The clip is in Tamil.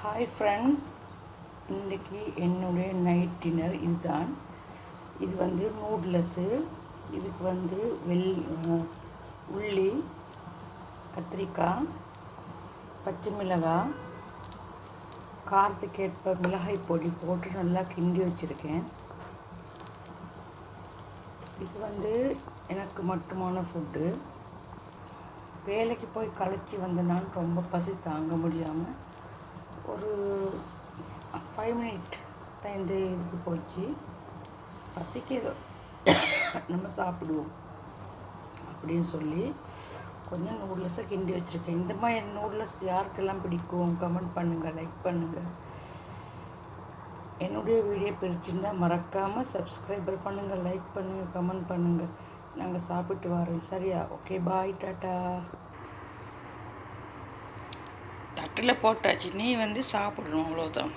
ஹாய் ஃப்ரெண்ட்ஸ் இன்றைக்கி என்னுடைய நைட் டின்னர் இதுதான். இது வந்து நூட்லஸ்ஸு இதுக்கு வந்து வெள் உள்ளி கத்திரிக்காய் பச்சை மிளகாய் காரத்துக்கேற்ப மிளகாய் பொடி போட்டு நல்லா கிண்டி வச்சுருக்கேன். இது வந்து எனக்கு மட்டுமான ஃபுட்டு வேலைக்கு போய் களைச்சி வந்த நான் ரொம்ப பசி தாங்க முடியாமல் ஒரு ஃபைவ் மினிட் தான் இந்த இதுக்கு போச்சு. பசிக்குது. நம்ம சாப்பிடுவோம். அப்படின்னு சொல்லி கொஞ்சம் நூடுல்ஸை கிண்டி வச்சுருக்கேன். இந்த மாதிரி நூடுல்ஸ் யாருக்கெல்லாம் பிடிக்கும்? கமெண்ட் பண்ணுங்கள் லைக் பண்ணுங்கள் என்னுடைய வீடியோ பிரிச்சுருந்தால் மறக்காமல் சப்ஸ்கிரைபர் பண்ணுங்கள் லைக் பண்ணுங்கள் கமெண்ட் பண்ணுங்கள் நாங்கள் சாப்பிட்டு வரோம். சரியா? ஓகே பாய் டாட்டா தட்டில் போட்டாச்சு. நீ வந்து சாப்பிடணும் அவ்வளோதான்